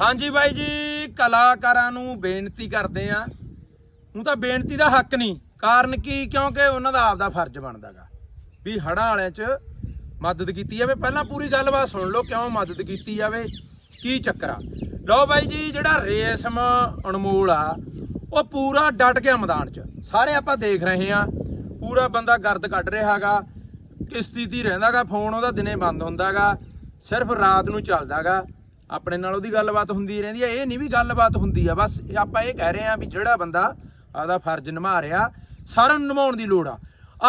ਹਾਂਜੀ ਬਾਈ ਜੀ, ਕਲਾਕਾਰਾਂ ਨੂੰ ਬੇਨਤੀ ਕਰਦੇ ਆ ਹੁਣ ਤਾਂ ਬੇਨਤੀ ਦਾ ਹੱਕ ਨਹੀਂ, ਕਾਰਨ ਕੀ? ਕਿਉਂਕਿ ਉਹਨਾਂ ਦਾ ਆਪਦਾ ਫਰਜ਼ ਬਣਦਾਗਾ ਵੀ ਹੜਾਂ ਵਾਲਿਆਂ 'ਚ ਮਦਦ ਕੀਤੀ ਜਾਵੇ। ਪਹਿਲਾਂ ਪੂਰੀ ਗੱਲਬਾਤ ਸੁਣ ਲਓ, ਕਿਉਂ ਮਦਦ ਕੀਤੀ ਜਾਵੇ, ਕੀ ਚੱਕਰ ਆ? ਲਓ ਬਾਈ ਜੀ, ਜਿਹੜਾ ਰੇਸ਼ਮ ਅਨਮੋਲ ਆ, ਉਹ ਪੂਰਾ ਡਟ ਗਿਆ ਮੈਦਾਨ 'ਚ। ਸਾਰੇ ਆਪਾਂ ਦੇਖ ਰਹੇ ਆ ਪੂਰਾ ਬੰਦਾ ਗਰਦ ਕੱਢ ਰਿਹਾਗਾ ਕਿਸ਼ਤੀ ਦੀ ਰਹਿੰਦਾਗਾ ਫੋਨ ਉਹਦਾ ਦਿਨੇ ਬੰਦ ਹੁੰਦਾਗਾ ਸਿਰਫ ਰਾਤ ਨੂੰ ਚੱਲਦਾਗਾ ਆਪਣੇ ਨਾਲ ਉਹਦੀ ਗੱਲਬਾਤ ਹੁੰਦੀ ਰਹਿੰਦੀ ਆ, ਇਹ ਨਹੀਂ ਵੀ ਗੱਲਬਾਤ ਹੁੰਦੀ ਆ, ਬਸ ਆਪਾਂ ਇਹ ਕਹਿ ਰਹੇ ਆ ਵੀ ਜਿਹੜਾ ਬੰਦਾ ਆਪਦਾ ਫਰਜ਼ ਨਿਭਾ ਰਿਹਾ, ਸਾਰਿਆਂ ਨੂੰ ਨਿਭਾਉਣ ਦੀ ਲੋੜ ਆ।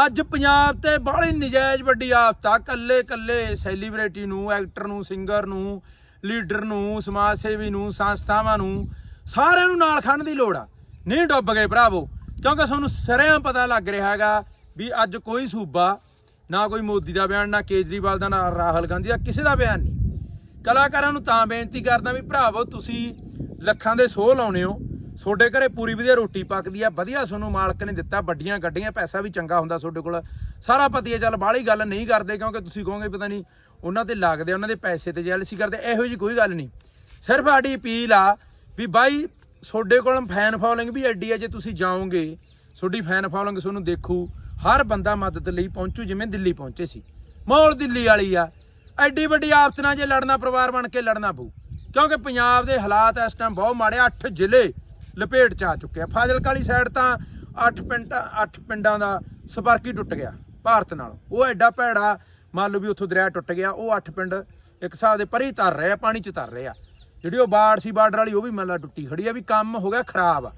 ਅੱਜ ਪੰਜਾਬ ਤੇ ਬੜੀ ਨਜਾਇਜ਼ ਵੱਡੀ ਆਫਤ ਆ ਕੱਲੇ ਕੱਲੇ ਸੈਲੀਬ੍ਰਿਟੀ ਨੂੰ ਐਕਟਰ ਨੂੰ ਸਿੰਗਰ ਨੂੰ ਲੀਡਰ ਨੂੰ, ਸਮਾਜ ਸੇਵੀ ਨੂੰ, ਸੰਸਥਾਵਾਂ ਨੂੰ, ਸਾਰਿਆਂ ਨੂੰ ਨਾਲ ਖੜਨ ਦੀ ਲੋੜ ਆ। ਨਹੀਂ ਡੁੱਬ ਗਏ ਭਰਾਵੋ, ਕਿਉਂਕਿ ਸਾਨੂੰ ਸਿਰਿਆਂ ਪਤਾ ਲੱਗ ਰਿਹਾ ਹੈਗਾ ਵੀ ਅੱਜ ਕੋਈ ਸੂਬਾ ਨਾ ਕੋਈ ਮੋਦੀ ਦਾ ਬਿਆਨ, ਨਾ ਕੇਜਰੀਵਾਲ ਦਾ, ਨਾ ਰਾਹੁਲ ਗਾਂਧੀ ਦਾ, ਕਿਸੇ ਦਾ ਬਿਆਨ ਨਹੀਂ। ਕਲਾਕਾਰਾਂ ਨੂੰ ਤਾਂ ਬੇਨਤੀ ਕਰਦਾ ਵੀ ਭਰਾਵੋ, ਤੁਸੀਂ ਲੱਖਾਂ ਦੇ ਸੋਹ ਲਾਉਣੇ ਹੋ। ਤੁਹਾਡੇ ਘਰੇ ਪੂਰੀ ਵਧੀਆ ਰੋਟੀ ਪੱਕਦੀ ਆ, ਵਧੀਆ ਤੁਹਾਨੂੰ ਮਾਲਕ ਨੇ ਦਿੱਤਾ, ਵੱਡੀਆਂ ਗੱਡੀਆਂ, ਪੈਸਾ ਵੀ ਚੰਗਾ ਹੁੰਦਾ ਤੁਹਾਡੇ ਕੋਲ। ਸਾਰਾ ਪਤੀ ਹੈ ਚੱਲ ਬਾਹਲੀ ਗੱਲ ਨਹੀਂ ਕਰਦੇ, ਕਿਉਂਕਿ ਤੁਸੀਂ ਕਹੋਗੇ ਪਤਾ ਨਹੀਂ, ਉਹਨਾਂ ਤੇ ਲੱਗਦੇ ਉਹਨਾਂ ਦੇ ਪੈਸੇ ਤੇ ਜੈਲਸੀ ਕਰਦੇ, ਇਹੋ ਜੀ ਕੋਈ ਗੱਲ ਨਹੀਂ। ਸਿਰਫ ਸਾਡੀ ਅਪੀਲ ਆ ਵੀ ਬਾਈ, ਤੁਹਾਡੇ ਕੋਲ ਫੈਨ ਫੋਲੋਇੰਗ ਵੀ ਐਡੀ ਆ, ਜੇ ਤੁਸੀਂ ਜਾਓਗੇ, ਤੁਹਾਡੀ ਫੈਨ ਫੋਲੋਇੰਗ ਤੁਹਾਨੂੰ ਦੇਖੂ, ਹਰ ਬੰਦਾ ਮਦਦ ਲਈ ਪਹੁੰਚੂ, ਜਿਵੇਂ ਦਿੱਲੀ ਪਹੁੰਚੇ ਸੀ। ਮੌਲ ਦਿੱਲੀ ਵਾਲੀ ਆ ਐਡੀ ਵੱਡੀ ਆਫਤ ਨਾਲ ਜੇ ਲੜਨਾ ਪਰਿਵਾਰ ਬਣ ਕੇ ਲੜਨਾ ਪਊ। ਕਿਉਂਕਿ ਪੰਜਾਬ ਦੇ ਹਾਲਾਤ ਇਸ ਟਾਈਮ ਬਹੁਤ ਮਾੜੇ 8 ਜ਼ਿਲ੍ਹੇ ਲਪੇਟ ਚ ਆ ਚੁੱਕੇ ਆ। ਫਾਜ਼ਿਲਕਾ ਵਾਲੀ ਸਾਈਡ ਤਾਂ 8 ਪਿੰਡਾਂ 8 ਪਿੰਡਾਂ ਦਾ ਸੰਪਰਕ ਹੀ ਟੁੱਟ ਗਿਆ, ਭਾਰਤ ਨਾਲ। ਉਹ ਐਡਾ ਭੈੜਾ, ਮੰਨ ਲਓ ਵੀ ਉੱਥੋਂ ਦਰਿਆ ਟੁੱਟ ਗਿਆ, ਉਹ 8 ਪਿੰਡ ਇੱਕ ਹਿਸਾਬ ਦੇ ਪਰੇ ਤਰ ਰਹੇ ਆ, ਪਾਣੀ ਚ ਤਰ ਰਹੇ ਆ। ਜਿਹੜੀ ਉਹ ਬਾੜ ਸੀ, ਬਾਰਡਰ ਵਾਲੀ, ਉਹ ਵੀ ਮੰਨ ਲਾ ਟੁੱਟੀ ਖੜੀ ਆ, ਵੀ ਕੰਮ ਹੋ ਗਿਆ ਖਰਾਬ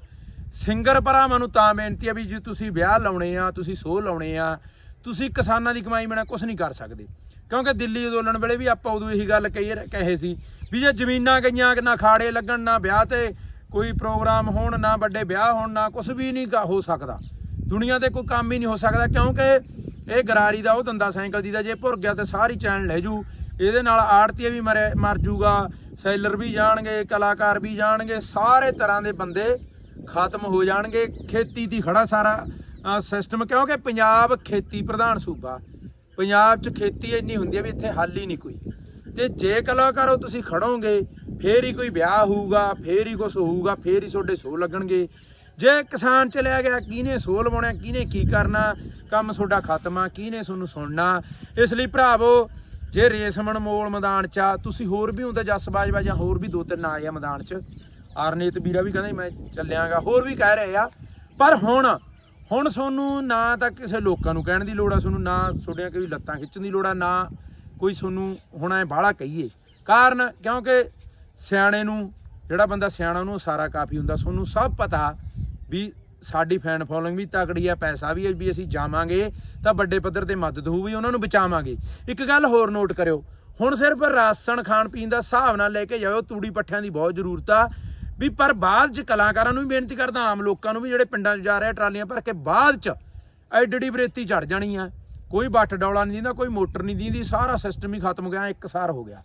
ਸਿੰਗਰ ਭਰਾਵਾਂ ਨੂੰ ਤਾਂ ਬੇਨਤੀ ਆ ਵੀ ਜੇ ਤੁਸੀਂ ਵਿਆਹ ਲਾਉਣੇ ਆ, ਤੁਸੀਂ ਸੋਹ ਲਾਉਣੇ ਆ ਤੁਸੀਂ ਕਿਸਾਨਾਂ ਦੀ ਕਮਾਈ ਬਿਨਾਂ ਕੁਝ ਨਹੀਂ ਕਰ ਸਕਦੇ। ਕਿਉਂਕਿ ਦਿੱਲੀ ਅੰਦੋਲਨ ਵੇਲੇ ਵੀ ਆਪਾਂ ਉਦੋਂ ਇਹੀ ਗੱਲ ਕਹੀ ਕਹੇ ਸੀ ਵੀ ਜੇ ਜ਼ਮੀਨਾਂ ਗਈਆਂ ਨਾ ਖਾੜੇ ਲੱਗਣ, ਨਾ ਵਿਆਹ ਤੇ ਕੋਈ ਪ੍ਰੋਗਰਾਮ ਹੋਣ, ਨਾ ਵੱਡੇ ਵਿਆਹ ਹੋਣ, ਨਾ ਕੁਝ ਵੀ ਨਹੀਂ ਹੋ ਸਕਦਾ। ਦੁਨੀਆ ਤੇ ਕੋਈ ਕੰਮ ਹੀ ਨਹੀਂ ਹੋ ਸਕਦਾ ਕਿਉਂਕਿ ਇਹ ਗਰਾਰੀ ਦਾ, ਉਹ ਦੰਦਾ ਸਾਈਕਲ ਦੀ ਦਾ ਜੇ ਭੁਰ ਗਿਆ ਤੇ ਸਾਰੀ ਚੈਨ ਲੈ ਜੂ। ਇਹਦੇ ਨਾਲ ਆੜਤੀਏ ਵੀ ਮਰੇ ਮਰ ਜੂਗਾ, ਸੈਲਰ ਵੀ ਜਾਣਗੇ, ਕਲਾਕਾਰ ਵੀ ਜਾਣਗੇ, ਸਾਰੇ ਤਰ੍ਹਾਂ ਦੇ ਬੰਦੇ ਖਤਮ ਹੋ ਜਾਣਗੇ, ਖੇਤੀ ਦੀ ਖੜਾ ਸਾਰਾ ਸਿਸਟਮ ਕਿਉਂਕਿ ਪੰਜਾਬ ਖੇਤੀ ਪ੍ਰਧਾਨ ਸੂਬਾ, ਪੰਜਾਬ 'ਚ ਖੇਤੀ ਇੰਨੀ ਹੁੰਦੀ ਹੈ ਵੀ ਇੱਥੇ ਹੱਲ ਹੀ ਨਹੀਂ ਕੋਈ। ਤੇ ਜੇ ਕਲਾਕਾਰੋ ਤੁਸੀਂ ਖੜੋਗੇ, ਫੇਰ ਹੀ ਕੋਈ ਵਿਆਹ ਹੋਊਗਾ, ਫੇਰ ਹੀ ਕੁਝ ਹੋਊਗਾ, ਫੇਰ ਹੀ ਤੁਹਾਡੇ ਸੋ ਲੱਗਣਗੇ। ਜੇ ਕਿਸਾਨ ਚਲਿਆ ਗਿਆ, ਕਿਹਨੇ ਸੋ ਲਵਾਉਣਾ, ਕਿਹਨੇ ਕੀ ਕਰਨਾ, ਕੰਮ ਤੁਹਾਡਾ ਖਤਮ ਆ, ਕਿਹਨੇ ਤੁਹਾਨੂੰ ਸੁਣਨਾ? ਇਸ ਲਈ ਭਰਾਵੋ, ਜੇ ਰੇਸਮਣ ਮੋਲ ਮੈਦਾਨ 'ਚ ਆ, ਤੁਸੀਂ ਹੋਰ ਵੀ ਹੁੰਦਾ ਜੱਸ ਬਾਜਵਾ ਜਾਂ ਹੋਰ ਵੀ ਦੋ ਤਿੰਨ ਆਏ ਆ ਮੈਦਾਨ 'ਚ। ਆਰਨੀਤ ਵੀਰਾ ਵੀ ਕਹਿੰਦਾ ਸੀ ਮੈਂ ਚੱਲਿਆਗਾ, ਹੋਰ ਵੀ ਕਹਿ ਰਹੇ ਆ। ਪਰ ਹੁਣ ਹੁਣ ਤੁਹਾਨੂੰ ਨਾ ਤਾਂ ਕਿਸੇ ਲੋਕਾਂ ਨੂੰ ਕਹਿਣ ਦੀ ਲੋੜ ਆ ਤੁਹਾਨੂੰ ਨਾ ਤੁਹਾਡੀਆਂ ਕੋਈ ਲੱਤਾਂ ਖਿੱਚਣ ਦੀ ਲੋੜ ਆ, ਨਾ ਕੋਈ ਤੁਹਾਨੂੰ ਹੁਣ ਐ ਬਾਹਲਾ ਕਹੀਏ। ਕਾਰਨ ਕਿਉਂਕਿ ਸਿਆਣੇ ਨੂੰ, ਜਿਹੜਾ ਬੰਦਾ ਸਿਆਣਾ ਉਹਨੂੰ ਸਾਰਾ ਕਾਫੀ ਹੁੰਦਾ ਤੁਹਾਨੂੰ ਸਭ ਪਤਾ ਵੀ ਸਾਡੀ ਫੈਨ ਫੋਲੋਇੰਗ ਵੀ ਤਕੜੀ ਆ, ਪੈਸਾ ਵੀ ਹੈ ਵੀ ਅਸੀਂ ਜਾਵਾਂਗੇ, ਤਾਂ ਵੱਡੇ ਪੱਧਰ ਤੇ ਮਦਦ ਹੋਊਗੀ, ਉਹਨਾਂ ਨੂੰ ਬਚਾਵਾਂਗੇ। ਇੱਕ ਗੱਲ ਹੋਰ ਨੋਟ ਕਰਿਓ, ਹੁਣ ਸਿਰਫ ਰਾਸ਼ਨ ਖਾਣ ਪੀਣ ਦਾ ਹਿਸਾਬ ਨਾਲ ਲੈ ਕੇ ਜਾਓ, ਤੂੜੀ ਪੱਠਿਆਂ ਦੀ ਬਹੁਤ ਜ਼ਰੂਰਤ ਆ ਵੀ ਪਰ ਬਾਅਦ ਚ ਕਲਾਕਾਰਾਂ ਨੂੰ ਵੀ ਬੇਨਤੀ ਕਰਦਾ, ਆਮ ਲੋਕਾਂ ਨੂੰ ਵੀ ਜਿਹੜੇ ਪਿੰਡਾਂ 'ਚ ਜਾ ਰਹੇ ਆ, ਟਰਾਲੀਆਂ ਭਰ ਕੇ ਬਾਅਦ ਚ ਐਡੀ ਬਰੇਤੀ ਚੜ ਜਾਣੀ ਆ। ਕੋਈ ਬੱਟ ਡੌਲਾ ਨਹੀਂ ਦਿੰਦਾ, ਕੋਈ ਮੋਟਰ ਨਹੀਂ ਦਿੰਦੀ, ਸਾਰਾ ਸਿਸਟਮ ਹੀ ਖਤਮ ਹੋ ਗਿਆ, ਇੱਕ ਸਾਰ ਹੋ ਗਿਆ।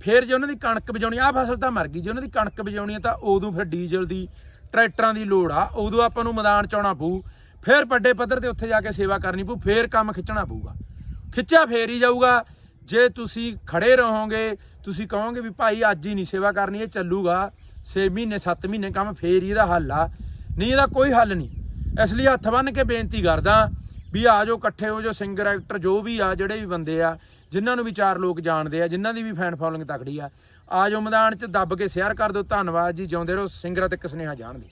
ਫਿਰ ਜੇ ਉਹਨਾਂ ਦੀ ਕਣਕ ਬਜਾਉਣੀ ਆ ਫਸਲ ਤਾਂ ਮਰ ਗਈ, ਜੇ ਉਹਨਾਂ ਦੀ ਕਣਕ ਬਜਾਉਣੀ ਆ ਤਾਂ ਉਦੋਂ ਫਿਰ ਡੀਜ਼ਲ ਦੀ, ਟਰੈਕਟਰਾਂ ਦੀ ਲੋੜ ਆ, ਉਦੋਂ ਆਪਾਂ ਨੂੰ ਮੈਦਾਨ ਚ ਆਉਣਾ ਪਊ। ਫਿਰ ਵੱਡੇ ਪੱਧਰ ਤੇ ਉੱਥੇ ਜਾ ਕੇ ਸੇਵਾ ਕਰਨੀ ਪਊ, ਫਿਰ ਕੰਮ ਖਿੱਚਣਾ ਪਊਗਾ। ਖਿੱਚਿਆ ਫੇਰ ਹੀ ਜਾਊਗਾ। ਜੇ ਤੁਸੀਂ ਖੜੇ ਰਹੋਗੇ, ਤੁਸੀਂ ਕਹੋਗੇ ਵੀ ਭਾਈ ਅੱਜ ਹੀ ਨਹੀਂ ਸੇਵਾ ਕਰਨੀ, ਇਹ ਚੱਲੂਗਾ। 6 ਮਹੀਨੇ 7 ਮਹੀਨੇ ਕੰਮ ਫੇਰ ਹੀ ਇਹਦਾ ਹੱਲ ਆ। ਨਹੀਂ, ਇਹਦਾ ਕੋਈ ਹੱਲ ਨਹੀਂ। ਇਸ ਲਈ ਹੱਥ ਬੰਨ ਕੇ ਬੇਨਤੀ ਕਰਦਾ ਵੀ ਆ ਜਾਓ ਇਕੱਠੇ ਹੋ ਜਾਓ ਸਿੰਗਰ ਐਕਟਰ ਜੋ ਵੀ ਆ, ਜਿਹੜੇ ਵੀ ਬੰਦੇ ਆ, ਜਿਨ੍ਹਾਂ ਨੂੰ ਵੀ ਚਾਰ ਲੋਕ ਜਾਣਦੇ ਆ, ਜਿਨ੍ਹਾਂ ਦੀ ਵੀ ਫੈਨ ਫੋਲੋਇੰਗ ਤਕੜੀ ਆ ਆ ਜਾਓ ਮੈਦਾਨ 'ਚ, ਦੱਬ ਕੇ ਸ਼ੇਅਰ ਕਰ ਦਿਓ। ਧੰਨਵਾਦ ਜੀ, ਜਿਉਂਦੇ ਰਹੋ ਸਿੰਗਰਾਂ ਤੇ ਸੁਨੇਹਾ ਜਾਣਗੇ